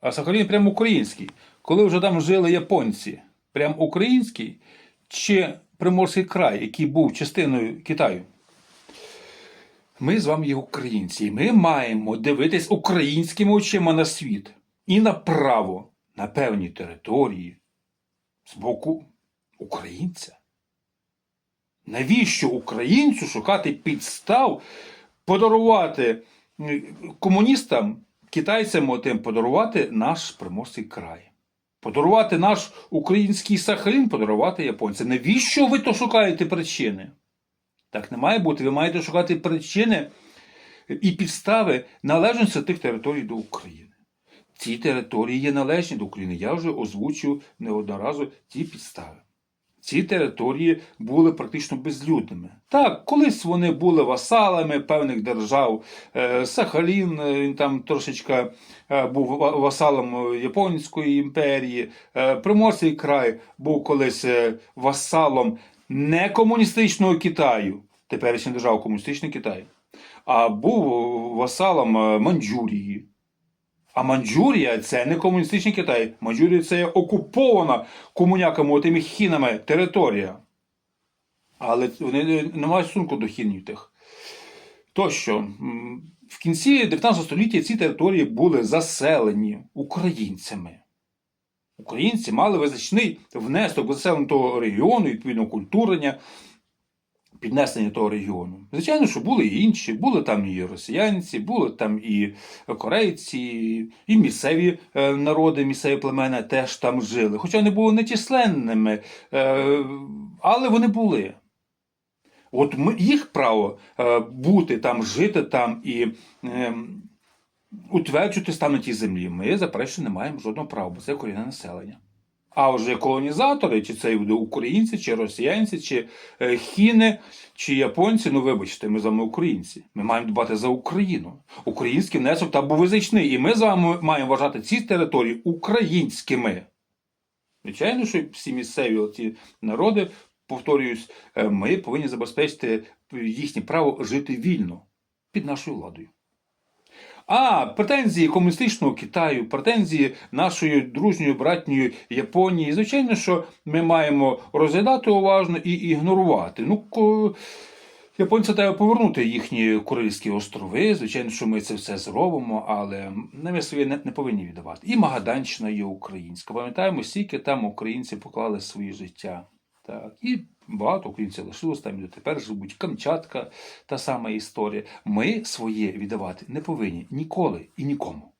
А Сахалін прямо український. Коли вже там жили японці, прям український чи Приморський край, який був частиною Китаю. Ми з вами є українці, і ми маємо дивитись українськими очима на світ і на право на певній території з боку українця. Навіщо українцю шукати підстав подарувати комуністам, китайцям отим, подарувати наш Приморський край? Подарувати наш український Сахалін, подарувати японцям. Навіщо ви то шукаєте причини? Так не має бути. Ви маєте шукати причини і підстави належності тих територій до України. Ці території є належні до України. Я вже озвучив неодноразово ці підстави. Ці території були практично безлюдними. Так, колись вони були васалами певних держав. Е, Сахалін е, він там трошечка е, був васалом Японської імперії. Приморський край був колись васалом не комуністичного Китаю, теперішня держава комуністичний Китай, а був васалом е, А Маньчжурія це не комуністичний Китай. Маньчжурія це окупована комуняками, тими хінами територія. Але вони не мають стосунку до хінів тих. Тощо, в кінці 19 століття ці території були заселені українцями. Українці мали визначний внесок в заселення того регіону, відповідно, культурення, піднесення того регіону. Звичайно, що були і інші, були там і росіянці, були там і корейці, і місцеві е, народи, місцеві племена теж там жили. Хоча вони були нечисленними, е, але вони були. От їх право е, бути там, жити там і е, утверджуватись там на тій землі. Ми заперечно не маємо жодного права, бо це корінне населення. А вже колонізатори, чи це буде українці, чи росіянці, чи е, хіни, чи японці, ну вибачте, ми з вами українці. Ми маємо дбати за Україну. Український внесок там був визначний, і ми з вами маємо вважати ці території українськими. Звичайно, що всі місцеві ці народи, повторююсь, е, ми повинні забезпечити їхнє право жити вільно під нашою владою. А претензії комуністичного Китаю, претензії нашої дружньої братньої Японії, звичайно, що ми маємо розглядати уважно і ігнорувати. Ну, японцям треба повернути їхні Курильські острови. Звичайно, що ми це все зробимо, але ми свої не, не повинні віддавати. І Магаданщина є українська. Пам'ятаємо, скільки там українці поклали свої життя. Так, і багато українців лишилось там і дотепер живуть. Камчатка, та сама історія. Ми своє віддавати не повинні ніколи і нікому.